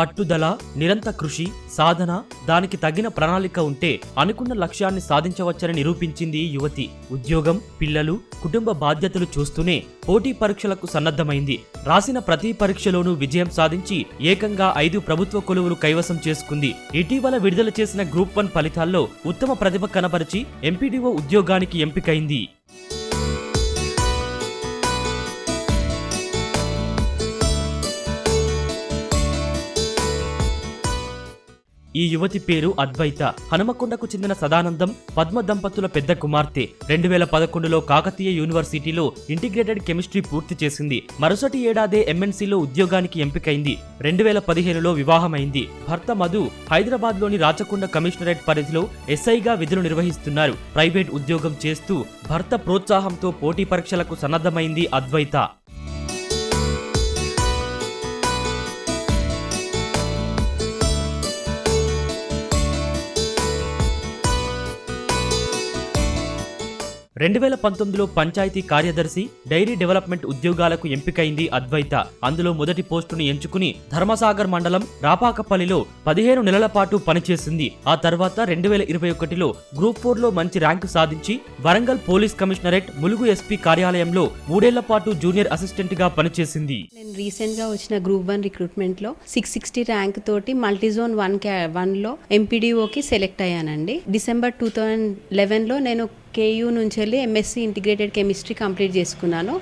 పట్టుదల నిరంతర కృషి సాధన దానికి తగిన ప్రణాళిక ఉంటే అనుకున్న లక్ష్యాన్ని సాధించవచ్చని నిరూపించింది ఈ యువతి. ఉద్యోగం పిల్లలు కుటుంబ బాధ్యతలు చూస్తూనే పోటీ పరీక్షలకు సన్నద్ధమైంది. రాసిన ప్రతి పరీక్షలోనూ విజయం సాధించి ఏకంగా ఐదు ప్రభుత్వ కొలువులు కైవసం చేసుకుంది. ఇటీవల విడుదల చేసిన గ్రూప్ వన్ ఫలితాల్లో ఉత్తమ ప్రతిభ కనబరిచి ఎంపీడీఓ ఉద్యోగానికి ఎంపికైంది. ఈ యువతి పేరు అద్వైత. హనుమకొండకు చెందిన సదానందం పద్మ దంపతుల పెద్ద కుమార్తె. రెండు వేల పదకొండులో కాకతీయ యూనివర్సిటీలో ఇంటిగ్రేటెడ్ కెమిస్ట్రీ పూర్తి చేసింది. మరుసటి ఏడాదే ఎంఎన్సీలో ఉద్యోగానికి ఎంపికైంది. రెండు వేల పదిహేనులో వివాహమైంది. భర్త మధు హైదరాబాద్లోని రాచకొండ కమిషనరేట్ పరిధిలో ఎస్ఐగా విధులు నిర్వహిస్తున్నారు. ప్రైవేట్ ఉద్యోగం చేస్తూ భర్త ప్రోత్సాహంతో పోటీ పరీక్షలకు సన్నద్ధమైంది అద్వైత. రెండు వేల పంతొమ్మిదిలో పంచాయతీ కార్యదర్శి డైరీ డెవలప్మెంట్ ఉద్యోగాలకు ఎంపికైంది అద్వైత. అందులో మొదటి పోస్టును ఎంచుకుని ధర్మసాగర్ మండలం రాపాకపల్లిలో పదిహేను నెలల పాటు పనిచేసింది. ఆ తర్వాత రెండు వేల ఇరవై ఒకటిలో గ్రూప్ ఫోర్లో మంచి ర్యాంకు సాధించి Warangal police commissionerate Mulugu SP కార్యాలయంలో మూడేళ్ళ పాటు జూనియర్ అసిస్టెంట్గా పనిచేసింది. నేను రీసెంట్గా వచ్చిన గ్రూప్ వన్ రిక్రూట్మెంట్లో సిక్స్ సిక్స్టీ ర్యాంక్ తోటి మల్టీజోన్ వన్ క్యా వన్లో ఎంపీడీఓకి సెలెక్ట్ అయ్యానండి. డిసెంబర్ టూ థౌజండ్ లెవెన్లో నేను కేయూ నుంచి వెళ్ళి ఎంఎస్సి ఇంటిగ్రేటెడ్ కెమిస్ట్రీ కంప్లీట్ చేసుకున్నాను.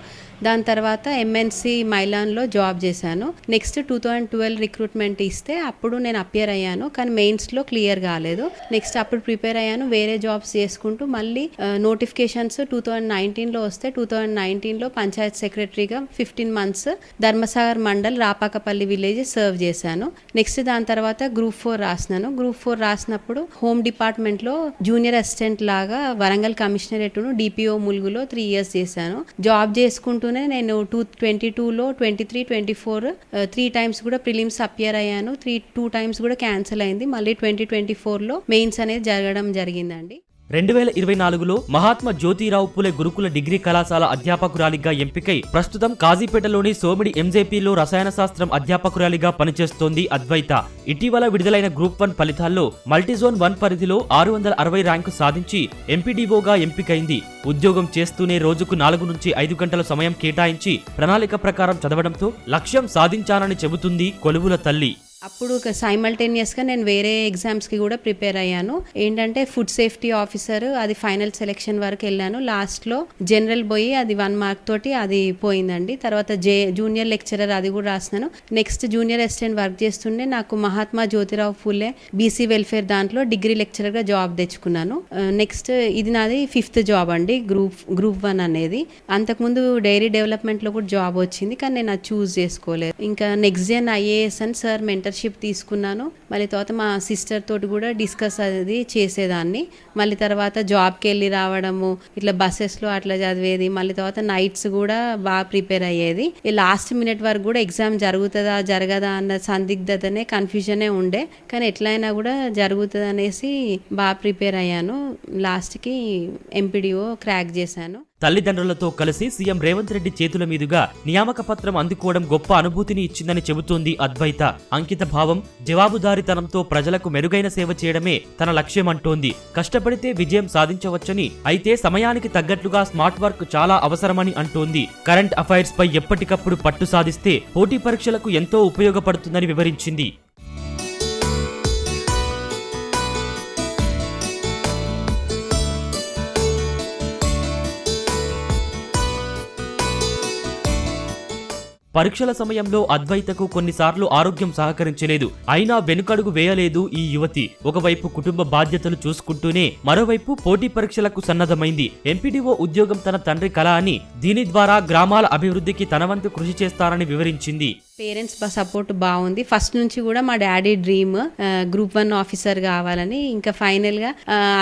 దాని తర్వాత ఎంఎన్సి మైలాన్లో జాబ్ చేశాను. Next two thousand twelve recruitment ఇస్తే అప్పుడు నేను అపియర్ అయ్యాను కానీ మెయిన్స్లో క్లియర్ కాలేదు. నెక్స్ట్ అప్పుడు ప్రిపేర్ అయ్యాను వేరే జాబ్స్ చేసుకుంటూ మళ్ళీ నోటిఫికేషన్స్ టూ థౌజండ్ నైన్టీన్లో వస్తే టూ థౌజండ్ నైన్టీన్లో పంచాయత్ సెక్రటరీగా fifteen months Dharmasagar mandal Rapakapalli village serve చేశాను. నెక్స్ట్ దాని తర్వాత గ్రూప్ ఫోర్ రాసినాను. గ్రూప్ ఫోర్ రాసినప్పుడు హోమ్ డిపార్ట్మెంట్లో జూనియర్ అసిస్టెంట్ లాగా వరంగల్ కమిషనరేట్ను డిపిఓ ములుగులో త్రీ ఇయర్స్ చేశాను. జాబ్ చేసుకుంటూ చేసుకుంటూనే నేను టూ ట్వంటీ టూలో twenty three twenty four three times కూడా ప్రిలిమ్స్ అపియర్ అయ్యాను. త్రీ టూ టైమ్స్ కూడా క్యాన్సిల్ అయింది. మళ్ళీ ట్వంటీ ట్వంటీ ఫోర్లో మెయిన్స్ అనేది జరగడం జరిగిందండి. రెండు వేల ఇరవై నాలుగులో మహాత్మా జ్యోతిరావు పులే గురుకుల డిగ్రీ కళాశాల అధ్యాపకురాలిగా ఎంపికై ప్రస్తుతం కాజీపేటలోని సోమిడి ఎంజేపీలో రసాయన శాస్త్రం అధ్యాపకురాలిగా పనిచేస్తోంది అద్వైత. ఇటీవల విడుదలైన గ్రూప్ వన్ ఫలితాల్లో మల్టీజోన్ వన్ పరిధిలో ఆరు వందల అరవై ర్యాంకు సాధించి ఎంపీడీఓగా ఎంపికైంది. ఉద్యోగం చేస్తూనే రోజుకు నాలుగు నుంచి ఐదు గంటల సమయం కేటాయించి ప్రణాళిక ప్రకారం చదవడంతో లక్ష్యం సాధించానని చెబుతుంది కొలువుల తల్లి. అప్పుడు సైమల్టేనియస్గా నేను వేరే ఎగ్జామ్స్కి కూడా ప్రిపేర్ అయ్యాను. ఏంటంటే ఫుడ్ సేఫ్టీ ఆఫీసర్ అది ఫైనల్ సెలెక్షన్ వరకు వెళ్ళాను. లాస్ట్లో జనరల్ పోయి అది వన్ మార్క్ తోటి అది పోయిందండి. తర్వాత జే జూనియర్ లెక్చరర్ అది కూడా రాసినాను నెక్స్ట్ జూనియర్ అసిస్టెంట్ వర్క్ చేస్తుండే నాకు మహాత్మా జ్యోతిరావు ఫూలే బీసీ వెల్ఫేర్ దాంట్లో డిగ్రీ లెక్చరర్గా జాబ్ తెచ్చుకున్నాను. నెక్స్ట్ ఇది నాది ఫిఫ్త్ జాబ్ అండి గ్రూప్ గ్రూప్ వన్ అనేది. అంతకుముందు డైరీ డెవలప్మెంట్లో కూడా జాబ్ వచ్చింది కానీ నేను అది చూస్ చేసుకోలేదు. ఇంకా నెక్స్ట్ జెన్ ఐఏఎస్ అని సార్ మెంటర్షిప్ తీసుకున్నాను. మళ్ళీ తర్వాత మా సిస్టర్ తోటి కూడా డిస్కస్ అది చేసేదాన్ని. మళ్ళీ తర్వాత జాబ్కి వెళ్ళి రావడము ఇట్లా బస్సెస్లో అట్లా చదివేది. మళ్ళీ తర్వాత నైట్స్ కూడా బాగా ప్రిపేర్ అయ్యేది. ఈ లాస్ట్ మినిట్ వరకు కూడా ఎగ్జామ్ జరుగుతుందా జరగదా అన్న సందిగ్ధతనే కన్ఫ్యూజనే ఉండే. కానీ ఎట్లయినా కూడా జరుగుతుంది అనేసి బాగా ప్రిపేర్ అయ్యాను. లాస్ట్కి ఎంపీడీఓ క్రాక్ చేశాను. తల్లిదండ్రులతో కలిసి సీఎం రేవంత్ రెడ్డి చేతుల మీదుగా నియామక పత్రం అందుకోవడం గొప్ప అనుభూతిని ఇచ్చిందని చెబుతోంది అద్వైత. అంకిత భావం జవాబుదారితనంతో ప్రజలకు మెరుగైన సేవ చేయడమే తన లక్ష్యమంటోంది. కష్టపడితే విజయం సాధించవచ్చని అయితే సమయానికి తగ్గట్లుగా స్మార్ట్ వర్క్ చాలా అవసరమని అంటోంది. కరెంట్ అఫైర్స్ పై ఎప్పటికప్పుడు పట్టు సాధిస్తే పోటీ పరీక్షలకు ఎంతో ఉపయోగపడుతుందని వివరించింది. పరీక్షల సమయంలో అద్వైతకు కొన్నిసార్లు ఆరోగ్యం సహకరించలేదు. అయినా వెనుకడుగు వేయలేదు ఈ యువతి. ఒకవైపు కుటుంబ బాధ్యతలు చూసుకుంటూనే మరోవైపు పోటీ పరీక్షలకు సన్నద్ధమైంది. ఎంపీడీఓ ఉద్యోగం తన తండ్రి కళ అని దీని ద్వారా గ్రామాల అభివృద్ధికి తన వంతు కృషి చేస్తారని వివరించింది. పేరెంట్స్ సపోర్ట్ బాగుంది. ఫస్ట్ నుంచి కూడా మా daddy dream group one officer కావాలని. ఇంకా ఫైనల్గా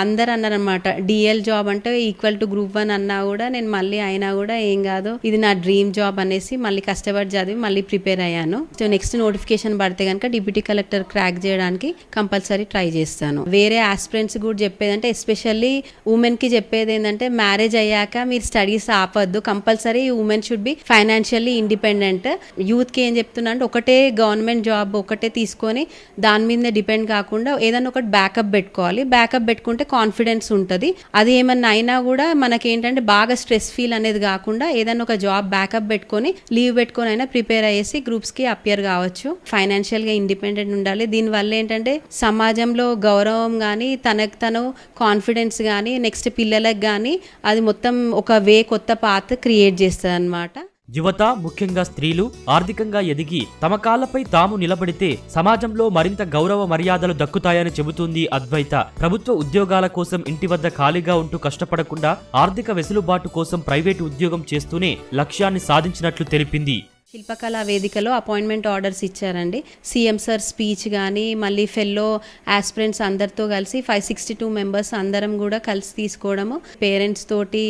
అందరు అన్నారనమాట డిఎల్ జాబ్ అంటే ఈక్వల్ టు గ్రూప్ వన్ అన్నా కూడా నేను మళ్ళీ అయినా కూడా ఏం కాదు ఇది నా డ్రీమ్ జాబ్ అనేసి మళ్ళీ కష్టపడి చదివి మళ్ళీ ప్రిపేర్ అయ్యాను. సో నెక్స్ట్ నోటిఫికేషన్ పడితే కనుక డిప్యూటీ కలెక్టర్ క్రాక్ చేయడానికి కంపల్సరీ ట్రై చేస్తాను. వేరే ఆస్పిరెంట్స్ కూడా చెప్పేదంటే ఎస్పెషల్లీ ఉమెన్కి చెప్పేది ఏంటంటే మ్యారేజ్ అయ్యాక మీరు studies ఆపొద్దు. Compulsory women should be financially independent. యూత్కి ఏం చెప్తున్నా అంటే ఒకటే గవర్నమెంట్ జాబ్ ఒకటే తీసుకొని దాని మీదనే డిపెండ్ కాకుండా ఏదైనా ఒకటి బ్యాకప్ పెట్టుకోవాలి. బ్యాకప్ పెట్టుకుంటే కాన్ఫిడెన్స్ ఉంటుంది. అది ఏమన్నా అయినా కూడా మనకేంటంటే బాగా స్ట్రెస్ ఫీల్ అనేది కాకుండా ఏదైనా ఒక జాబ్ బ్యాకప్ పెట్టుకొని లీవ్ పెట్టుకొని అయినా ప్రిపేర్ అయ్యేసి గ్రూప్స్కి అపియర్ కావచ్చు. ఫైనాన్షియల్గా ఇండిపెండెంట్ ఉండాలి. దీనివల్ల ఏంటంటే సమాజంలో గౌరవం కానీ తనకు తను కాన్ఫిడెన్స్ కానీ నెక్స్ట్ పిల్లలకు కానీ అది మొత్తం ఒక వే కొత్త పాత క్రియేట్ చేస్తుంది అనమాట యువత ముఖ్యంగా స్త్రీలు ఆర్థికంగా ఎదిగి తమ కాళ్ళపై తాము నిలబడితే సమాజంలో మరింత గౌరవ మర్యాదలు దక్కుతాయని చెబుతుంది అద్వైత. ప్రభుత్వ ఉద్యోగాల కోసం ఇంటి వద్ద ఖాళీగా ఉంటూ కష్టపడకుండా ఆర్థిక వెసులుబాటు కోసం ప్రైవేటు ఉద్యోగం చేస్తూనే లక్ష్యాన్ని సాధించినట్లు తెలిపింది. శిల్పకళా వేదికలో అపాయింట్మెంట్ ఆర్డర్స్ ఇచ్చారండి. సీఎం సార్ స్పీచ్ కానీ మళ్ళీ ఫెల్లో ఆస్పిరెంట్స్ అందరితో కలిసి ఫైవ్ సిక్స్టీ టూ మెంబర్స్ అందరం కూడా కలిసి తీసుకోవడము పేరెంట్స్ తోటి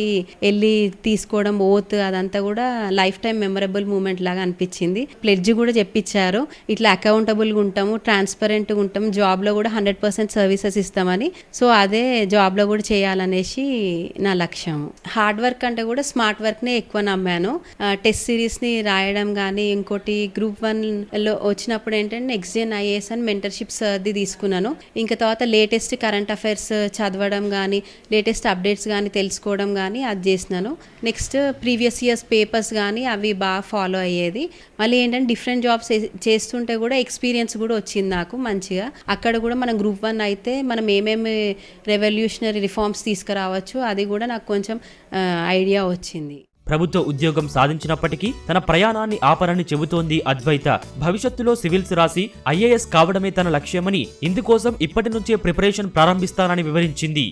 వెళ్ళి తీసుకోవడం ఓత్ అదంతా కూడా లైఫ్ టైం మెమరబుల్ మూమెంట్ లాగా అనిపించింది. ప్లెడ్జ్ కూడా చెప్పించారు ఇట్లా అకౌంటబుల్గా ఉంటాము ట్రాన్స్పరెంట్గా ఉంటాం జాబ్లో కూడా హండ్రెడ్ పర్సెంట్ సర్వీసెస్ ఇస్తామని. సో అదే జాబ్లో కూడా చేయాలనేసి నా లక్ష్యం హార్డ్ వర్క్ అంటే కూడా స్మార్ట్ వర్క్నే ఎక్కువ నమ్మాను. టెస్ట్ సిరీస్ని రాయడం కానీ ఇంకోటి గ్రూప్ వన్లో వచ్చినప్పుడు ఏంటంటే నెక్స్ట్ జెన్ ఐఏఎస్ అని మెంటర్షిప్స్ అది తీసుకున్నాను. ఇంకా తర్వాత లేటెస్ట్ కరెంట్ అఫైర్స్ చదవడం కానీ లేటెస్ట్ అప్డేట్స్ కానీ తెలుసుకోవడం కానీ అది చేసినాను. నెక్స్ట్ ప్రీవియస్ ఇయర్స్ పేపర్స్ కానీ అవి బాగా ఫాలో అయ్యేది. మళ్ళీ ఏంటంటే డిఫరెంట్ జాబ్స్ చేస్తుంటే కూడా ఎక్స్పీరియన్స్ కూడా వచ్చింది నాకు మంచిగా. అక్కడ కూడా మనం గ్రూప్ వన్ అయితే మనం ఏమేమి రెవల్యూషనరీ రిఫార్మ్స్ తీసుకురావచ్చు అది కూడా నాకు కొంచెం ఐడియా వచ్చింది. ప్రభుత్వ ఉద్యోగం సాధించినప్పటికీ తన ప్రయాణాన్ని ఆపరని చెబుతోంది అద్వైత. భవిష్యత్తులో సివిల్స్ రాసి ఐఏఎస్ కావడమే తన లక్ష్యమని ఇందుకోసం ఇప్పటి నుంచే ప్రిపరేషన్ ప్రారంభిస్తానని వివరించింది.